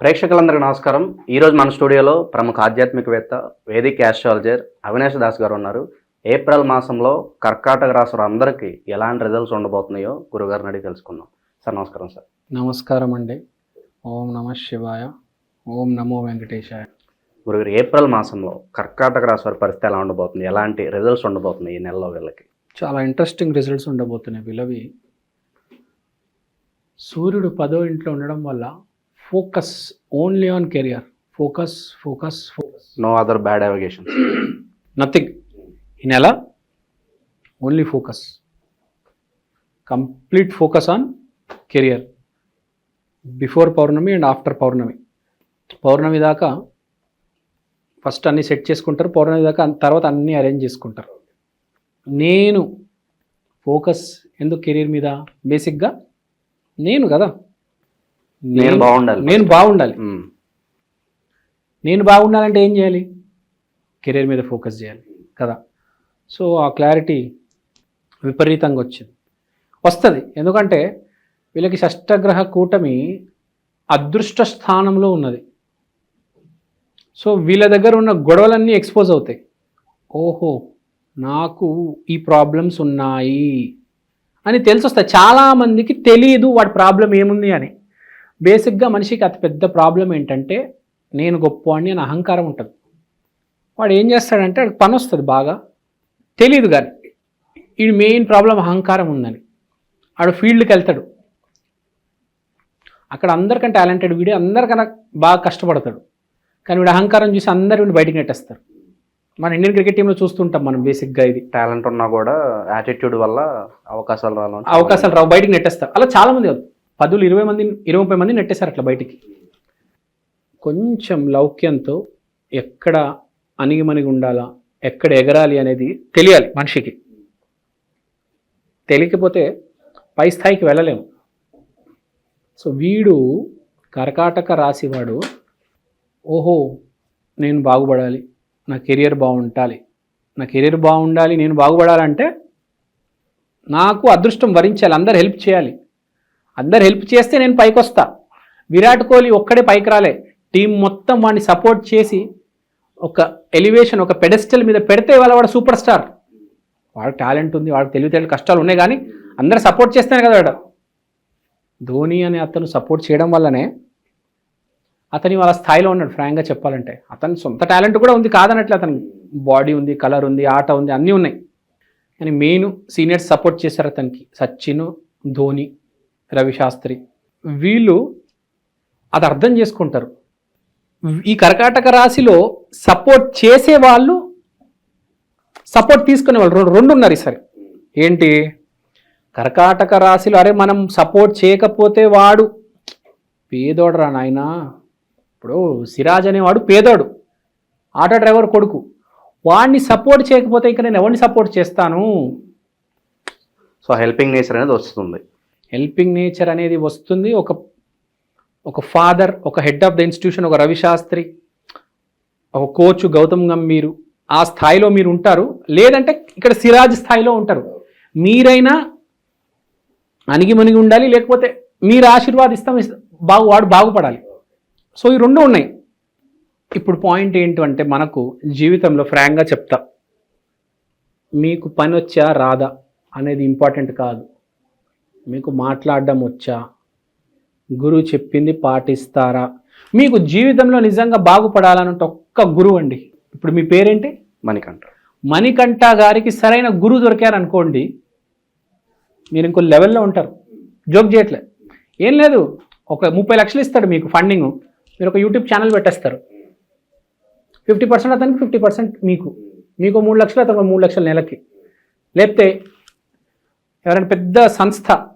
ప్రేక్షకులందరికీ నమస్కారం. ఈరోజు మన స్టూడియోలో ప్రముఖ ఆధ్యాత్మికవేత్త వేదిక్ యాస్ట్రాలజర్ అవినాష్ దాస్ గారు ఉన్నారు. ఏప్రిల్ మాసంలో కర్కాటక రాశి అందరికీ ఎలాంటి రిజల్ట్స్ ఉండబోతున్నాయో గురుగారిని అడిగి తెలుసుకుందాం. సార్ నమస్కారం సార్. నమస్కారం అండి. ఓం నమ శివాయ ఓం నమో వెంకటేశాయ. గురుగారు ఏప్రిల్ మాసంలో కర్కాటక రాశి వారి పరిస్థితి ఎలా ఉండబోతుంది? ఎలాంటి రిజల్ట్స్ ఉండబోతున్నాయి ఈ నెలలో వీళ్ళకి? చాలా ఇంట్రెస్టింగ్ రిజల్ట్స్ ఉండబోతున్నాయి వీళ్ళవి. సూర్యుడు పదో ఇంట్లో ఉండడం వల్ల focus only on career focus focus focus no other bad అవగేషన్ nothing ఈ నెల only focus complete focus on career before Pournami and after పౌర్ణమి పౌర్ణమి దాకా ఫస్ట్ అన్నీ సెట్ చేసుకుంటారు. పౌర్ణమి దాకా తర్వాత అన్నీ అరేంజ్ చేసుకుంటారు. నేను ఫోకస్ ఎందుకు కెరీర్ మీద? బేసిక్గా నేను కదా. నేను బాగుండాలి. నేను బాగుండాలి. నేను బాగుండాలంటే ఏం చేయాలి? కెరీర్ మీద ఫోకస్ చేయాలి కదా. సో ఆ క్లారిటీ విపరీతంగా వచ్చింది. వస్తుంది. ఎందుకంటే వీళ్ళకి షష్టగ్రహ కూటమి అదృష్ట స్థానంలో ఉన్నది. సో వీళ్ళ దగ్గర ఉన్న గొడవలన్నీ ఎక్స్పోజ్ అవుతాయి. ఓహో నాకు ఈ ప్రాబ్లమ్స్ ఉన్నాయి అని తెలిసి వస్తాయి చాలామందికి తెలియదు వాడి ప్రాబ్లం ఏముంది అని. బేసిక్గా మనిషికి అతి పెద్ద ప్రాబ్లం ఏంటంటే నేను గొప్పవాడిని అని అహంకారం ఉంటుంది. వాడు ఏం చేస్తాడంటే వాడికి పని వస్తుంది బాగా. తెలియదు కానీ ఈ మెయిన్ ప్రాబ్లం అహంకారం ఉందని. ఆడు ఫీల్డ్కి వెళ్తాడు. అక్కడ అందరికంటే టాలెంటెడ్ వీడే అందరికన్నా బాగా కష్టపడతాడు. కానీ వీడు అహంకారం చూసి అందరు వీడిని బయటికి నెట్టేస్తారు. మన ఇండియన్ క్రికెట్ టీంలో చూస్తుంటాం మనం బేసిక్గా ఇది. టాలెంట్ ఉన్నా కూడా యాటిట్యూడ్ వల్ల అవకాశాలు రావడం అవకాశాలు రావు బయటికి నెట్టేస్తారు. అలా చాలా మంది కాదు పదులు ఇరవై మంది ఇరవై ముప్పై మంది నెట్టేశారు అట్లా బయటికి. కొంచెం లౌక్యంతో ఎక్కడ అణిగిమణిగి ఉండాలా ఎక్కడ ఎగరాలి అనేది తెలియాలి మనిషికి. తెలియకపోతే పై స్థాయికి వెళ్ళలేము. సో వీడు కర్కాటక రాశివాడు ఓహో నేను బాగుపడాలి నా కెరియర్ బాగుండాలి. నా కెరియర్ బాగుండాలి నేను బాగుపడాలంటే నాకు అదృష్టం వరించాలి అందరు హెల్ప్ చేయాలి. అందరు హెల్ప్ చేస్తే నేను పైకి వస్తా విరాట్ కోహ్లీ ఒక్కడే పైకి రాలే. టీం మొత్తం వాడిని సపోర్ట్ చేసి ఒక ఎలివేషన్ ఒక పెడెస్టల్ మీద పెడితే వాళ్ళ వాడు సూపర్ స్టార్. వాడు టాలెంట్ ఉంది వాడికి తెలివితేటలు కష్టాలు ఉన్నాయి కానీ అందరు సపోర్ట్ చేస్తేనే కదా వాడు. ధోని అనే అతను సపోర్ట్ చేయడం వల్లనే అతని వాళ్ళ స్థాయిలో ఉన్నాడు ఫ్రాంక్గా చెప్పాలంటే. అతని సొంత టాలెంట్ కూడా ఉంది కాదనట్లే అతను. బాడీ ఉంది కలర్ ఉంది ఆట ఉంది అన్నీ ఉన్నాయి. కానీ మెయిన్ సీనియర్స్ సపోర్ట్ చేశారు అతనికి. సచిన్ ధోని. రవిశాస్త్రి. వీళ్ళు అది అర్థం చేసుకుంటారు. ఈ కర్కాటక రాశిలో సపోర్ట్ చేసే వాళ్ళు సపోర్ట్ తీసుకునే వాళ్ళు రెండు- రెండు ఉన్నారు ఈసారి. ఏంటి? కర్కాటక రాశిలో అరే మనం సపోర్ట్ చేయకపోతే వాడు పేదోడరా నాయనా. ఇప్పుడు సిరాజ్ అనేవాడు పేదోడు. ఆటో డ్రైవర్ కొడుకు. వాడిని సపోర్ట్ చేయకపోతే ఇక నేను ఎవరిని సపోర్ట్ చేస్తాను? సో హెల్పింగ్ నేచర్ అనేది వస్తుంది. హెల్పింగ్ నేచర్ అనేది వస్తుంది. ఒక ఒక ఫాదర్ ఒక హెడ్ ఆఫ్ ద ఇన్స్టిట్యూషన్ ఒక రవి శాస్త్రి ఒక కోచ్ గౌతమ్ గంభీరు ఆ స్థాయిలో మీరు ఉంటారు. లేదంటే ఇక్కడ సిరాజ్ స్థాయిలో ఉంటారు. మీరైనా అణిగిమణిగి ఉండాలి లేకపోతే మీరు ఆశీర్వాదిస్తాం ఇస్తాం బాగు వాడు బాగుపడాలి. సో ఈ రెండు ఉన్నాయి. ఇప్పుడు పాయింట్ ఏంటంటే మనకు జీవితంలో ఫ్రాంక్గా చెప్తా. మీకు పని వచ్చా రాదా అనేది ఇంపార్టెంట్ కాదు. మీకు మాట్లాడడం వచ్చా? గురువు చెప్పింది పాటిస్తారా? మీకు జీవితంలో నిజంగా బాగుపడాలనంటే ఒక్క గురువు అండి. ఇప్పుడు మీ పేరేంటి? మణికంఠ. మణికంఠ గారికి సరైన గురువు దొరికారనుకోండి మీరు ఇంకో లెవెల్లో ఉంటారు. జోక్ చేయట్లే. ఏం లేదు ఒక ముప్పై లక్షలు ఇస్తాడు మీకు ఫండింగ్ మీరు ఒక యూట్యూబ్ ఛానల్ పెట్టేస్తారు. ఫిఫ్టీ పర్సెంట్ అతనికి ఫిఫ్టీ పర్సెంట్ మీకు. మీకు మూడు లక్షలు అతనికి మూడు లక్షల నెలకి. లేకపోతే ఎవరైనా పెద్ద సంస్థ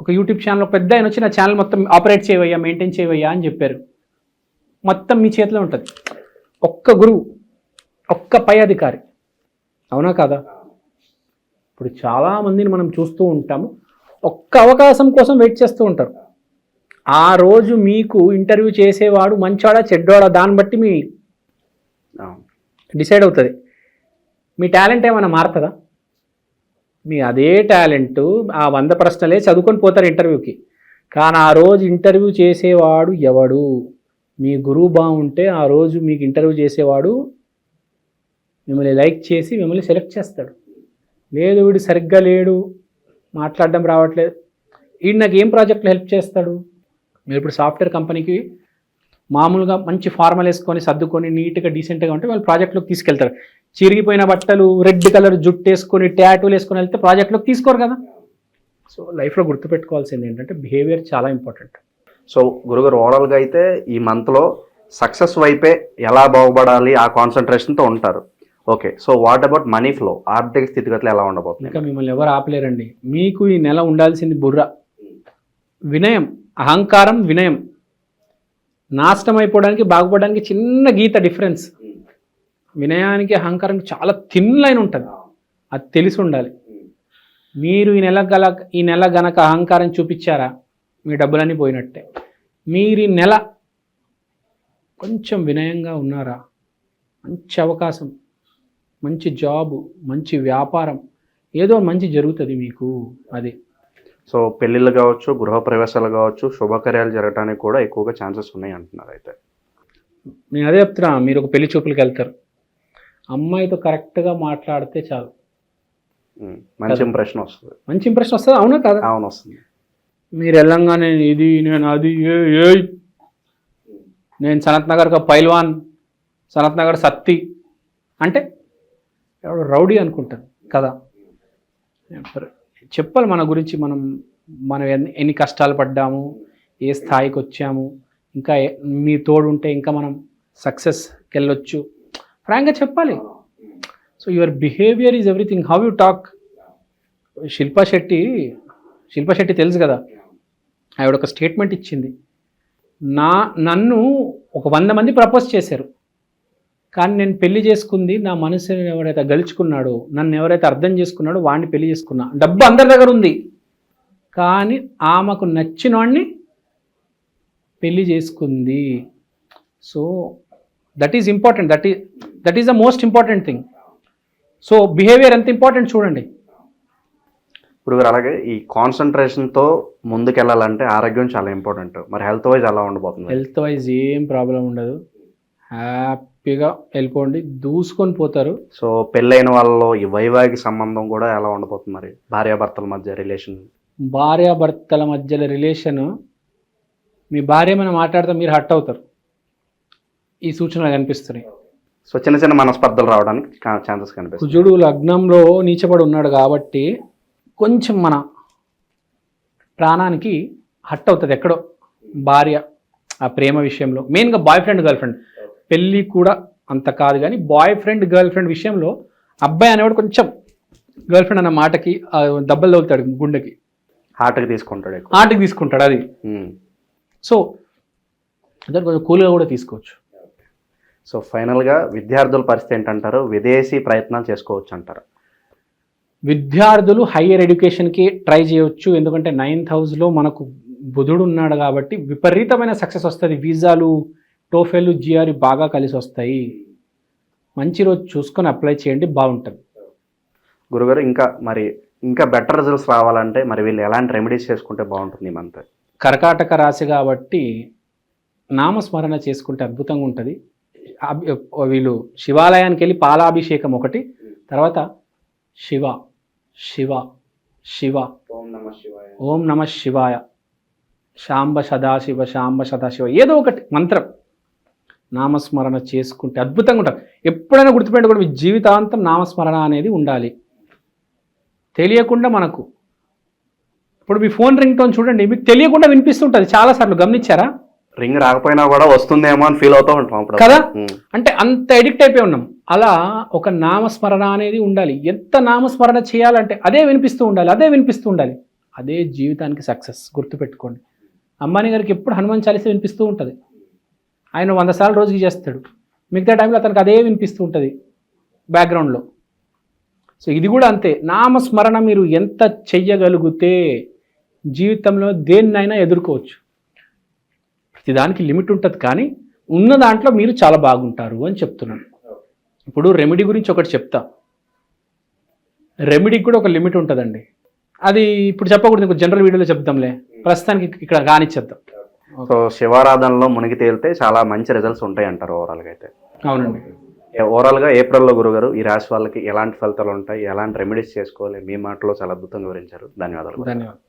ఒక యూట్యూబ్ ఛానల్ పెద్ద ఆయన వచ్చి నా ఛానల్ మొత్తం ఆపరేట్ చేయవయ్యా మెయింటైన్ చేయవయ్యా అని చెప్పారు. మొత్తం మీ చేతిలో ఉంటుంది. ఒక్క గురువు ఒక్క పై అధికారి. అవునా కాదా? ఇప్పుడు చాలామందిని మనం చూస్తూ ఉంటాము. ఒక్క అవకాశం కోసం వెయిట్ చేస్తూ ఉంటారు. ఆ రోజు మీకు ఇంటర్వ్యూ చేసేవాడు మంచోడా చెడ్డోడా? దాన్ని బట్టి మీ. డిసైడ్ అవుతుంది. మీ టాలెంట్ ఏమైనా మారుతుందా? మీ అదే టాలెంట్ ఆ వంద ప్రశ్నలే చదువుకొని పోతారు ఇంటర్వ్యూకి. కానీ ఆ రోజు ఇంటర్వ్యూ చేసేవాడు ఎవడు? మీ గురువు బాగుంటే ఆ రోజు మీకు ఇంటర్వ్యూ చేసేవాడు మిమ్మల్ని లైక్ చేసి మిమ్మల్ని సెలెక్ట్ చేస్తాడు. లేదు వీడు సరిగ్గా లేడు మాట్లాడడం రావట్లేదు. వీడు నాకు ఏం ప్రాజెక్ట్లో హెల్ప్ చేస్తాడు? మీరు ఇప్పుడు సాఫ్ట్వేర్ కంపెనీకి మామూలుగా మంచి ఫార్మల్ వేసుకొని సర్దుకొని నీట్గా డీసెంట్గా ఉంటే వాళ్ళు ప్రాజెక్ట్లోకి తీసుకెళ్తారు. చిరిగిపోయిన బట్టలు రెడ్ కలర్ జుట్టు వేసుకొని ట్యాటూలు వేసుకొని వెళ్తే ప్రాజెక్ట్లోకి తీసుకోరు కదా. సో లైఫ్లో గుర్తుపెట్టుకోవాల్సింది ఏంటంటే బిహేవియర్ చాలా ఇంపార్టెంట్. సో గురుగారు ఓవరాల్గా అయితే ఈ మంత్లో సక్సెస్ వైపే ఎలా బాగుపడాలి ఆ కాన్సన్ట్రేషన్తో ఉంటారు. Okay so what about money flow ఆర్థిక స్థితిగతులు ఎలా ఉండబోతున్నాయి? ఇంకా మిమ్మల్ని ఎవరు ఆపలేరండి. మీకు ఈ నెల ఉండాల్సింది బుర్ర. వినయం అహంకారం వినయం. నాశనం అయిపోవడానికి బాగుపడడానికి చిన్న గీత డిఫరెన్స్ వినయానికి అహంకారానికి చాలా థిన్ లైన్ ఉంటుంది. అది తెలిసి ఉండాలి. మీరు ఈ నెల గల ఈ నెల గనక అహంకారం చూపించారా? మీ డబ్బులన్నీ పోయినట్టే. మీరు ఈ నెల కొంచెం వినయంగా ఉన్నారా? మంచి అవకాశం మంచి జాబు మంచి వ్యాపారం ఏదో మంచి జరుగుతుంది మీకు. అది. సో పెళ్ళిళ్ళు కావచ్చు గృహప్రవేశాలు కావచ్చు శుభకార్యాలు జరగడానికి కూడా ఎక్కువగా ఛాన్సెస్ ఉన్నాయి అంటున్నారు అయితే. నేను అదే చెప్తున్నా మీరు ఒక పెళ్ళి చూపులకు వెళ్తారు. అమ్మాయితో కరెక్ట్గా మాట్లాడితే చాలు. మంచి ఇంప్రెషన్ వస్తుంది. మంచి ఇంప్రెషన్ వస్తుంది? అవునా కదా? అవును వస్తుంది. మీరు వెళ్ళంగానే ఇది నేను అది ఏ నేను సనత్ నగర్ కా పైల్వాన్ సనత్ నగర్ సత్తి. అంటే ఎవడు రౌడీ అనుకుంటాను కదా? చెప్పాలి మన గురించి మనం మనం ఎన్ని ఎన్ని కష్టాలు పడ్డాము ఏ స్థాయికి వచ్చాము ఇంకా మీ తోడు ఉంటే ఇంకా మనం సక్సెస్కి వెళ్ళొచ్చు ఫ్రాంక్గా చెప్పాలి. So your behaviour is everything how you talk Shilpa Shetty Shilpa Shetty తెలుసు కదా. ఆవిడ ఒక స్టేట్మెంట్ ఇచ్చింది. నా నన్ను ఒక వంద మంది ప్రపోజ్ చేశారు. కానీ నేను పెళ్ళి చేసుకుంది నా మనసుని ఎవరైతే గెలుచుకున్నాడో నన్ను ఎవరైతే అర్థం చేసుకున్నాడో వాడిని పెళ్ళి చేసుకున్నా. డబ్బు అందరి దగ్గర ఉంది. కానీ ఆమెకు నచ్చిన వాడిని పెళ్ళి చేసుకుంది. So that is important that ఈ that is the most important thing so behaviour ఎంత ఇంపార్టెంట్ చూడండి. ఇప్పుడు అలాగే ఈ కాన్సన్ట్రేషన్తో ముందుకెళ్ళాలంటే ఆరోగ్యం చాలా ఇంపార్టెంట్ మరి హెల్త్ వైజ్ ఎలా ఉండబోతుంది? హెల్త్ వైజ్ ఏం ప్రాబ్లం ఉండదు. హ్యాపీగా వెళ్ళిపోండి దూసుకొని పోతారు. సో పెళ్ళైన వాళ్ళలో ఈ వైవాహిక సంబంధం కూడా ఎలా ఉండబోతుంది మరి? భార్యాభర్తల మధ్య రిలేషన్ భార్యాభర్తల మధ్యలో రిలేషన్ మీ భార్య ఏమైనా మాట్లాడితే మీరు హట్ అవుతారు. ఈ సూచనలు కనిపిస్తున్నాయి. సో చిన్న చిన్న మనస్పర్ధలు రావడానికి ఛాన్సెస్ కనిపిస్తుంది కుజుడు లగ్నంలో నీచబడి ఉన్నాడు కాబట్టి కొంచెం మన ప్రాణానికి హట్ అవుతుంది ఎక్కడో భార్య ఆ ప్రేమ విషయంలో. మెయిన్గా బాయ్ ఫ్రెండ్ గర్ల్ ఫ్రెండ్ పెళ్ళి కూడా అంత కాదు కానీ బాయ్ ఫ్రెండ్ గర్ల్ ఫ్రెండ్ విషయంలో అబ్బాయి అనేవాడు కొంచెం గర్ల్ ఫ్రెండ్ అన్న మాటకి దెబ్బలు తగులుతాడు గుండెకి. హార్ట్కి తీసుకుంటాడు ఆటకి తీసుకుంటాడు అది. సో అదే కొంచెం కూల్గా కూడా తీసుకోవచ్చు. సో ఫైనల్గా విద్యార్థుల పరిస్థితి ఏంటంటారు? విదేశీ ప్రయత్నాలు చేసుకోవచ్చు అంటారు విద్యార్థులు హయ్యర్ ఎడ్యుకేషన్కి ట్రై చేయొచ్చు. ఎందుకంటే నైన్త్ హౌస్లో మనకు బుధుడు ఉన్నాడు కాబట్టి విపరీతమైన సక్సెస్ వస్తుంది. వీసాలు టోఫెల్ జిఆర్ బాగా కలిసి వస్తాయి. మంచి రోజు చూసుకొని అప్లై చేయండి. బాగుంటుంది. గురుగారు ఇంకా మరి ఇంకా బెటర్ రిజల్ట్స్ రావాలంటే మరి వీళ్ళు ఎలాంటి రెమెడీస్ చేసుకుంటే బాగుంటుంది మంత్? కర్కాటక రాశి కాబట్టి నామస్మరణ చేసుకుంటే అద్భుతంగా ఉంటుంది. వీళ్ళు శివాలయానికి వెళ్ళి పాలాభిషేకం ఒకటి తర్వాత శివ శివ శివ. ఓం నమ శివాయ. శాంబ సదాశివ శాంబ సదాశివ ఏదో ఒకటి మంత్రం. నామస్మరణ చేసుకుంటే అద్భుతంగా ఉంటుంది. ఎప్పుడైనా గుర్తుపెట్టుకోండి మీ జీవితాంతం నామస్మరణ అనేది ఉండాలి. తెలియకుండా మనకు. ఇప్పుడు మీ ఫోన్ రింగ్ టోన్ చూడండి మీకు తెలియకుండా వినిపిస్తుంటుంది. చాలాసార్లు గమనించారా? రింగ్ రాకపోయినా కూడా వస్తుందేమో అని ఫీల్ అవుతూ ఉంటాం అప్పుడు కదా? అంటే అంత ఎడిక్ట్ అయిపోయి ఉన్నాం. అలా ఒక నామస్మరణ అనేది ఉండాలి. ఎంత నామస్మరణ చేయాలంటే అదే వినిపిస్తూ ఉండాలి అదే వినిపిస్తూ ఉండాలి. అదే జీవితానికి సక్సెస్ గుర్తుపెట్టుకోండి. అంబానీ గారికి ఎప్పుడు హనుమాన్ చాలీస వినిపిస్తూ ఉంటుంది. ఆయన వంద సార్లు రోజుకి చేస్తాడు. మిగతా టైంలో అతనికి అదే వినిపిస్తూ ఉంటుంది బ్యాక్గ్రౌండ్లో సో ఇది కూడా అంతే. నామస్మరణ మీరు ఎంత చెయ్యగలిగితే జీవితంలో దేన్నైనా ఎదుర్కోవచ్చు. ప్రతిదానికి లిమిట్ ఉంటుంది కానీ ఉన్న దాంట్లో మీరు చాలా బాగుంటారు అని చెప్తున్నాను. ఇప్పుడు రెమెడీ గురించి ఒకటి చెప్తా. రెమెడీకి కూడా ఒక లిమిట్ ఉంటుందండి. అది ఇప్పుడు చెప్పకూడదు జనరల్ వీడియోలో చెప్దాంలే. ప్రస్తుతానికి ఇక్కడ కానిచ్చేద్దాం సో శివారాధనలో మునిగి తేలితే చాలా మంచి రిజల్ట్స్ ఉంటాయి అంటారు ఓవరాల్గా అయితే. అవునండి. ఓవరాల్గా ఏప్రిల్లో గురుగారు ఈ రాశి వాళ్ళకి ఎలాంటి ఫలితాలు ఉంటాయి ఎలాంటి రెమెడీస్ చేసుకోవాలి మీ మాటలో చాలా అద్భుతంగా వివరించారు. ధన్యవాదాలు. ధన్యవాదాలు.